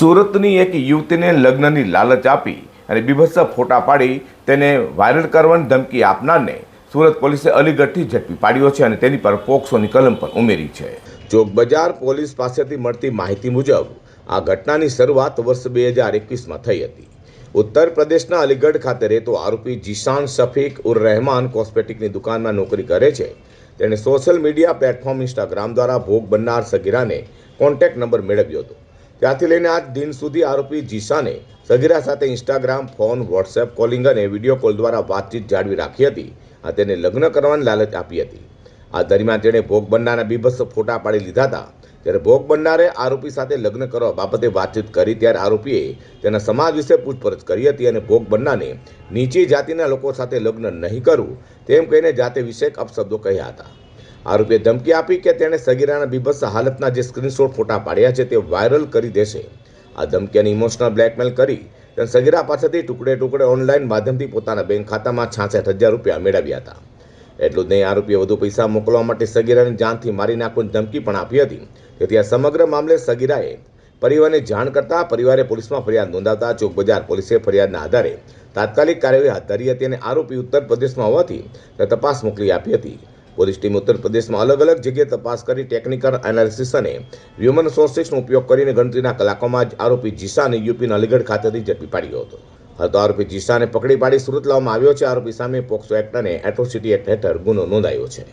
સુરતની એક યુવતીને લગ્નની લાલચ આપી અને બીભત્સ ફોટા પાડી તેને વાયરલ કરવાની ધમકી આપનારને સુરત પોલીસે અલીગઢથી ઝડપી પાડ્યો છે અને તેની પર પોક્સોની કલમ પણ ઉમેરી છે. ચોક બજાર પોલીસ પાસેથી મળતી માહિતી મુજબ, આ ઘટનાની શરૂઆત વર્ષ બે હજાર એકવીસમાં થઈ હતી. ઉત્તર પ્રદેશના અલીગઢ ખાતે રહેતો આરોપી જીશાન શફીક ઉર રહેમાન કોસ્મેટિકની દુકાનમાં નોકરી કરે છે. તેણે સોશિયલ મીડિયા પ્લેટફોર્મ ઇન્સ્ટાગ્રામ દ્વારા ભોગ બનનાર સગીરાને કોન્ટેક્ટ નંબર મેળવ્યો હતો. ત્યાંથી લઈને આજ દિન સુધી આરોપી જીશાને સગીરા સાથે ઇન્સ્ટાગ્રામ, ફોન, વોટ્સએપ કોલિંગ અને વીડિયો કોલ દ્વારા વાતચીત જાળવી રાખી હતી અને તેને લગ્ન કરવાની લાલચ આપી હતી. આ દરમિયાન તેણે ભોગ બનનારના બીભત્સ ફોટા પાડી લીધા હતા. ત્યારે ભોગ બનનારે આરોપી સાથે લગ્ન કરવા બાબતે વાતચીત કરી ત્યારે આરોપીએ તેના સમાજ વિશે પૂછપરછ કરી હતી અને ભોગ બનનારને નીચી જાતિના લોકો સાથે લગ્ન નહીં કરવું તેમ કહીને જાતે વિષયક અપશબ્દો કહ્યા હતા. આરોપીએ ધમકી આપી કે તેણે સગીરાના બીભત્સ હાલતના જે સ્ક્રીનશોટ ફોટા પાડ્યા છે તે વાયરલ કરી દેશે. આ ધમકી અને ઇમોશનલ બ્લેકમેલ કરી તેને સગીરા પાસેથી ટુકડે ટુકડે ઓનલાઈન માધ્યમથી પોતાના બેંક ખાતામાં છાસઠ હજાર રૂપિયા મેળવ્યા હતા. એટલું જ નહીં, આરોપીએ વધુ પૈસા મોકલવા માટે સગીરાને જાનથી મારી નાખવાની ધમકી પણ આપી હતી. તેથી આ સમગ્ર મામલે સગીરાએ પરિવારને જાણ કરતા પરિવારે પોલીસમાં ફરિયાદ નોંધાવતા ચોક બજાર પોલીસે ફરિયાદના આધારે તાત્કાલિક કાર્યવાહી હાથ ધરી હતી અને આરોપી ઉત્તર પ્રદેશમાં હોવાથી તપાસ મોકલી આપી હતી. પોલીસ ટીમ ઉત્તર પ્રદેશમાં અલગ અલગ જગ્યાએ તપાસ કરી ટેકનિકલ એનાલિસિસ અને હ્યુમન સોર્સિસનો ઉપયોગ કરીને ગણતરીના કલાકોમાં જ આરોપી જીસાને યુપીના અલીગઢ ખાતેથી ઝડપી પાડ્યો હતો. હાલ તો આરોપી જીસાને પકડી પાડી સુરત લાવવામાં આવ્યો છે. આરોપી સામે પોક્સો એક્ટ અને એટ્રોસિટી એક્ટ હેઠળ ગુનો નોંધાયો છે.